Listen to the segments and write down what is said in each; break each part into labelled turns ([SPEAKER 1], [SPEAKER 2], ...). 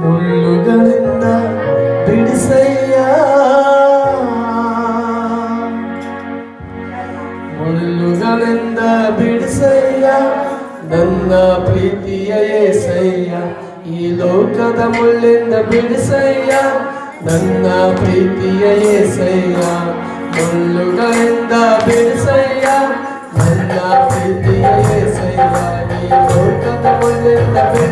[SPEAKER 1] ಮುಳ್ಳುಗಳಿಂದ ಬಿಡಿಸಯ್ಯ ಮುಳ್ಳುಗಳಿಂದ ಬಿಡಿಸಯ್ಯ ನನ್ನ ಪ್ರೀತಿಯ ಏಸಯ್ಯ ಈ ಲೋಕದ ಮುಳ್ಳಿಂದ ಬಿಡಿಸಯ್ಯ ನನ್ನ ಪ್ರೀತಿಯ ಏಸಯ್ಯ ಮುಳ್ಳುಗಳಿಂದ ಬಿಡಿಸಯ್ಯ ನನ್ನ ಪ್ರೀತಿಯ ಏಸಯ್ಯ ಈ ಲೋಕದ ಮುಳ್ಳಿಂದ ಬಿಡಿಸ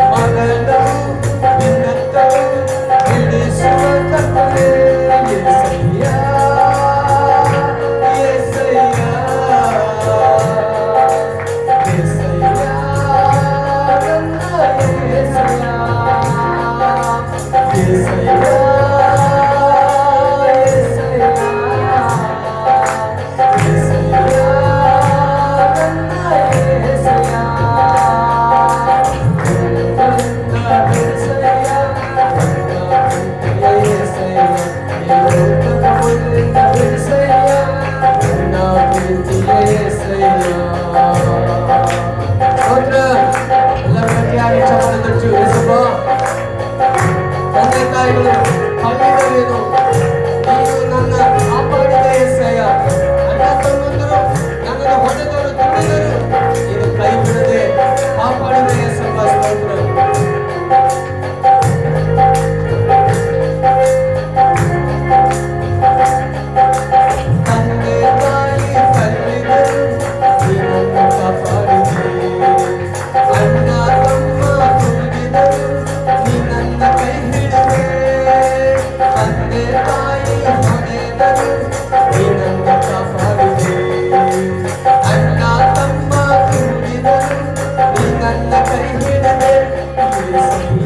[SPEAKER 1] Amen. நடந்துச்சு ஏசப்பா தந்தை தாய்களுக்கு Thank you.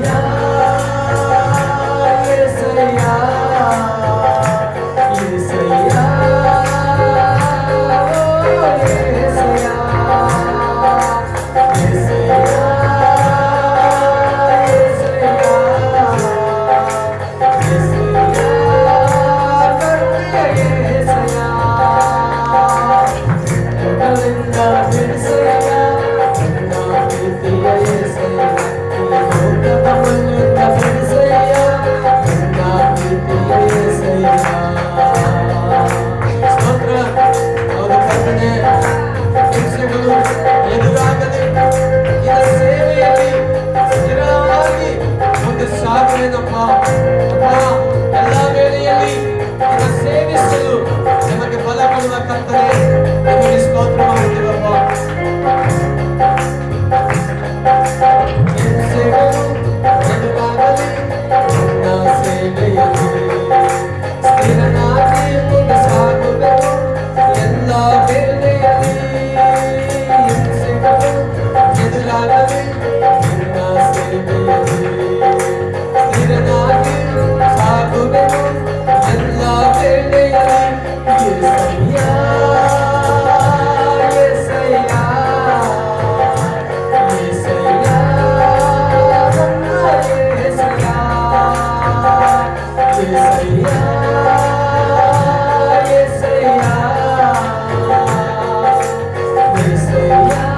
[SPEAKER 1] 不要